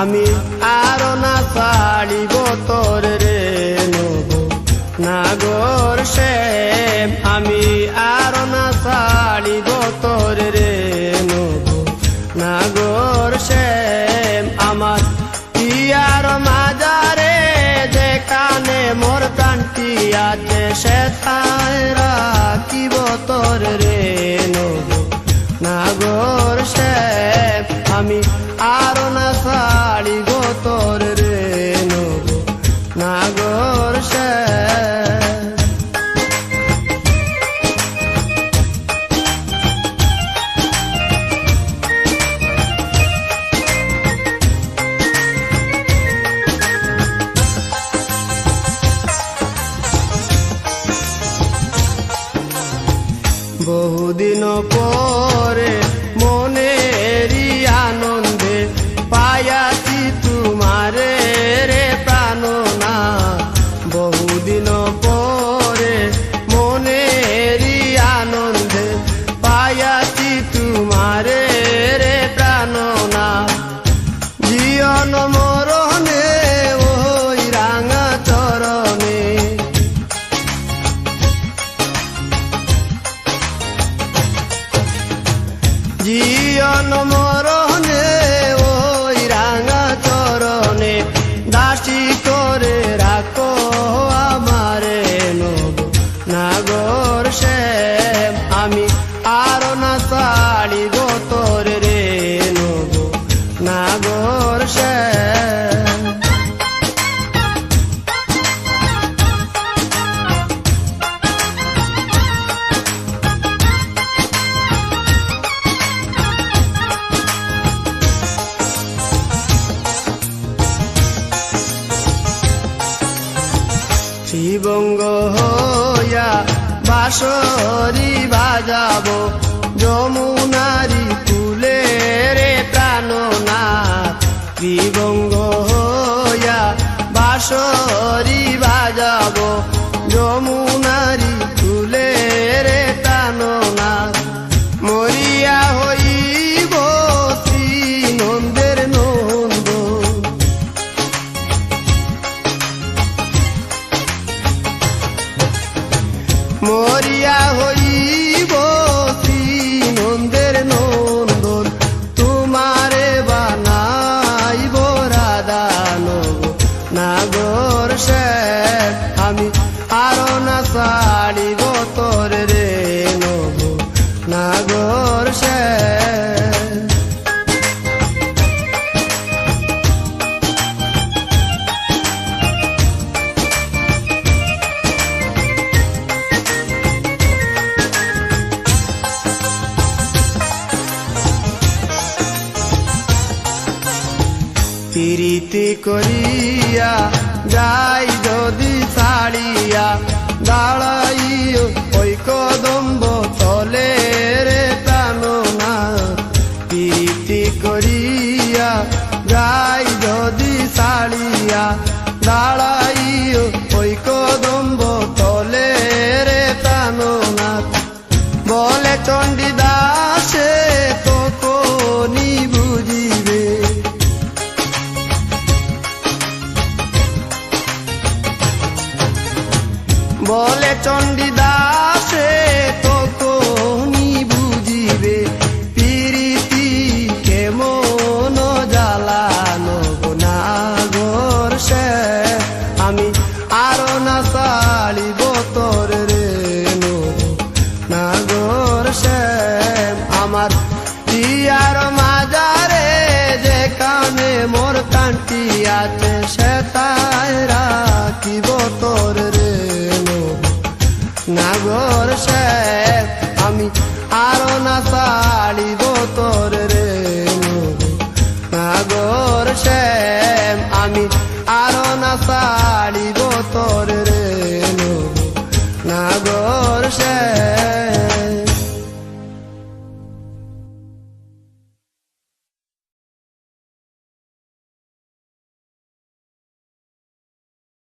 আমি আর না পারিব বতর রে নব। নাগর সে আমি আর না পারিব বতর রে নব। নাগর সে আমার ইয়ার মাজারে যেখানে মোর প্রান্তি আছে সেখানে বহুদিন পরে মনেরই আনন্দে পায়াছি Y enamorado শিবঙ্গ হইয়া বাসরি বাজাবো যমুনারি কুলে ছাড়িব তোর রে নব নাগর সে। প্রীতি করিয়া যাই যদি ছাড়িয়া দাঁড়াইও বলে চণ্ডীদাসে তো কোনি বুঝিবে, পিরিতি কেমন জ্বালানো নাগর সে। আমি আরও না সালিব তোর রে নাগর সে। আমার ইয়ার মাজারে যে কানে মোর কান্টি আছে সে তাই রাখিব তোর রে। নাগর শেখ আমি আরও না সাড়ি তোর রে নাগর শেখ আমি আরও না সাড়ি তোর রে